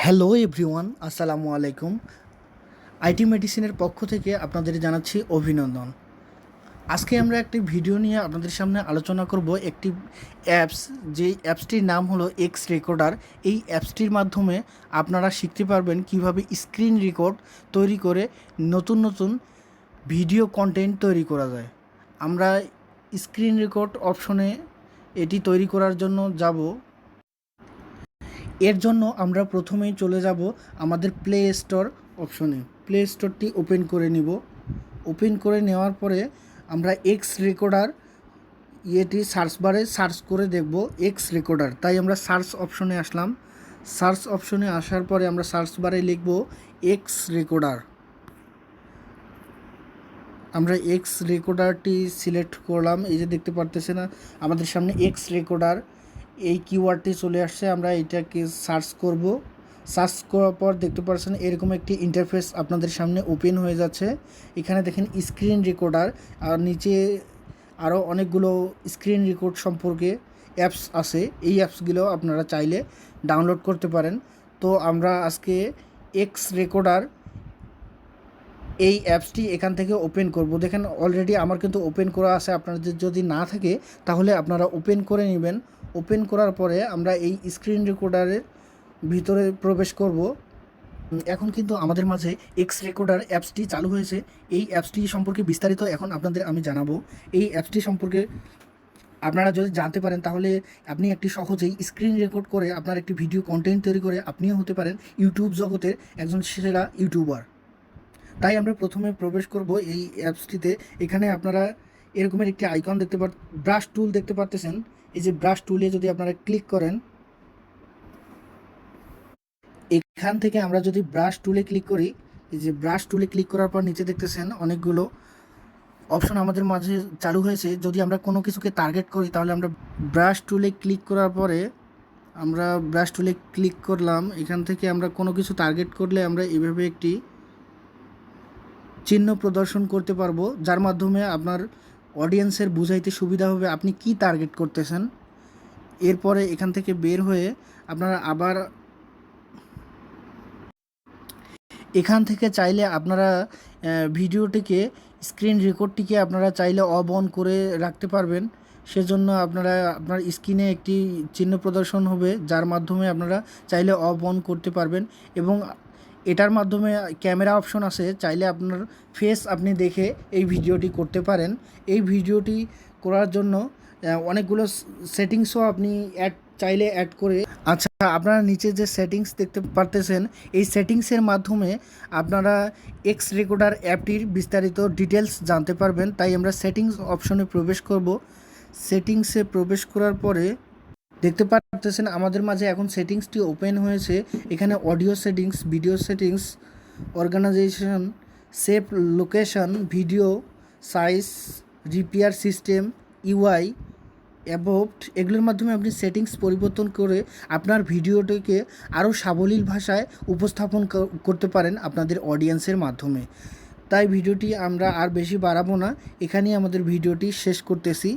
Hello everyone, আসসালামু আলাইকুম। IT মেডিসিনের পক্ষ থেকে আপনাদের জানাচ্ছি অভিনন্দন। আজকে আমরা একটি ভিডিও নিয়ে আপনাদের সামনে আলোচনা করব একটি অ্যাপস যে অ্যাপসটির নাম হলো এক্স রেকর্ডার এই অ্যাপসটির মাধ্যমে আপনারা শিখতে পারবেন কীভাবে স্ক্রিন রেকর্ড তৈরি করে নতুন নতুন ভিডিও কন্টেন্ট তৈরি করা যায়। আমরা স্ক্রিন রেকর্ড অপশনে এটি তৈরি করার জন্য যাব। এর জন্য আমরা প্রথমেই চলে যাব আমাদের প্লে স্টোর অপশনে প্লে স্টোরটি ওপেন করে নিব। ওপেন করে নেওয়ার পরে আমরা এক্স রেকর্ডার ইয়েটি সার্চ বারে সার্চ করে দেখব এক্স রেকর্ডার তাই আমরা সার্চ অপশনে আসলাম। সার্চ অপশনে আসার পরে আমরা সার্চ বারে লিখব এক্স রেকর্ডার আমরা এক্স রেকর্ডারটি সিলেক্ট করলাম। এই যে দেখতে পারতেছে না আমাদের সামনে এক্স রেকর্ডার এই কিওয়ার্ডটি চলে আসছে, আমরা এটাকে সার্চ করব। সার্চ করার পর দেখতে পাচ্ছেন এরকম একটি ইন্টারফেস আপনাদের সামনে ওপেন হয়ে যাচ্ছে। এখানে দেখেন স্ক্রিন রেকর্ডার আর নিচে আরও অনেকগুলো স্ক্রিন রেকর্ড সম্পর্কে অ্যাপস আছে। এই অ্যাপসগুলো আপনারা চাইলে ডাউনলোড করতে পারেন। তো আমরা আজকে এক্স রেকর্ডার এই অ্যাপসটি এখান থেকে ওপেন করব। দেখেন অলরেডি আমার কিন্তু ওপেন করা আছে। আপনাদের যদি না থাকে, তাহলে আপনারা ওপেন করে নেবেন। ওপেন করার পরে আমরা এই স্ক্রিন রেকর্ডারের ভিতরে প্রবেশ করব। এখন কিন্তু আমাদের মাঝে এক্স রেকর্ডার অ্যাপসটি চালু হয়েছে। এই অ্যাপসটি সম্পর্কে বিস্তারিত এখন আপনাদের আমি জানাব। এই অ্যাপসটি সম্পর্কে আপনারা যদি জানতে পারেন, তাহলে আপনি একটি সহজেই স্ক্রিন রেকর্ড করে আপনার একটি ভিডিও কন্টেন্ট তৈরি করে আপনিও হতে পারেন ইউটিউব জগতের একজন সেরা ইউটিউবার তাই আমরা প্রথমে প্রবেশ করব এই অ্যাপসটিতে এখানে আপনারা এরকমের একটি আইকন দেখতে পার ব্রাশ টুল দেখতে পারতেছেন। এই যে ব্রাশ টুলে যদি আপনারা ক্লিক করেন, এখান থেকে আমরা যদি ব্রাশ টুলে ক্লিক করি, এই যে ব্রাশ টুলে ক্লিক করার পর নিচে দেখতেছেন অনেকগুলো অপশন আমাদের মাঝে চালু হয়েছে। যদি আমরা কোনো কিছুকে টার্গেট করি, তাহলে আমরা ব্রাশ টুলে ক্লিক করার পরে আমরা ব্রাশ টুলে ক্লিক করলাম। এখান থেকে আমরা কোনো কিছু টার্গেট করলে আমরা এভাবে একটি চিহ্ন প্রদর্শন করতে পারব, যার মাধ্যমে আপনার অডিয়েন্সের বুঝাইতে সুবিধা হবে আপনি কি টার্গেট করতেছেন। এরপরে এখান থেকে বের হয়ে আপনারা আবার এখান থেকে চাইলে আপনারা ভিডিওটিকে স্ক্রিন রেকর্ডটিকে আপনারা চাইলে অফ অন করে রাখতে পারবেন। সেজন্য আপনারা, আপনার স্ক্রিনে একটি চিহ্ন প্রদর্শন হবে, যার মাধ্যমে আপনারা চাইলে অফ অন করতে পারবেন এবং এটার মাধ্যমে ক্যামেরা অপশন আছে, চাইলে আপনার ফেস আপনি দেখে এই ভিডিওটি করতে পারেন। এই ভিডিওটি করার জন্য অনেকগুলো সেটিংসও আপনি অ্যাড চাইলে অ্যাড করে। আচ্ছা আপনারা নিচে যে সেটিংস দেখতে পারতেছেন, এই সেটিংসের মাধ্যমে আপনারা এক্স রেকর্ডার অ্যাপটির বিস্তারিত ডিটেলস জানতে পারবেন। তাই আমরা সেটিংস অপশনে প্রবেশ করব। সেটিংসে প্রবেশ করার পরে দেখতে পারতেছেন আমাদের মাঝে এখন সেটিংসটি ওপেন হয়েছে। এখানে audio settings video settings organisation save location video size repair system UI অ্যাবোভড এগুলোর মাধ্যমে আপনি সেটিংস পরিবর্তন করে আপনার ভিডিওটিকে আরও সাবলীল ভাষায় উপস্থাপন করতে পারেন আপনাদের অডিয়েন্সের মাধ্যমে। তাই ভিডিওটি আমরা আর বেশি বাড়াবো না। এখানেই আমাদের ভিডিওটি শেষ করতেছি।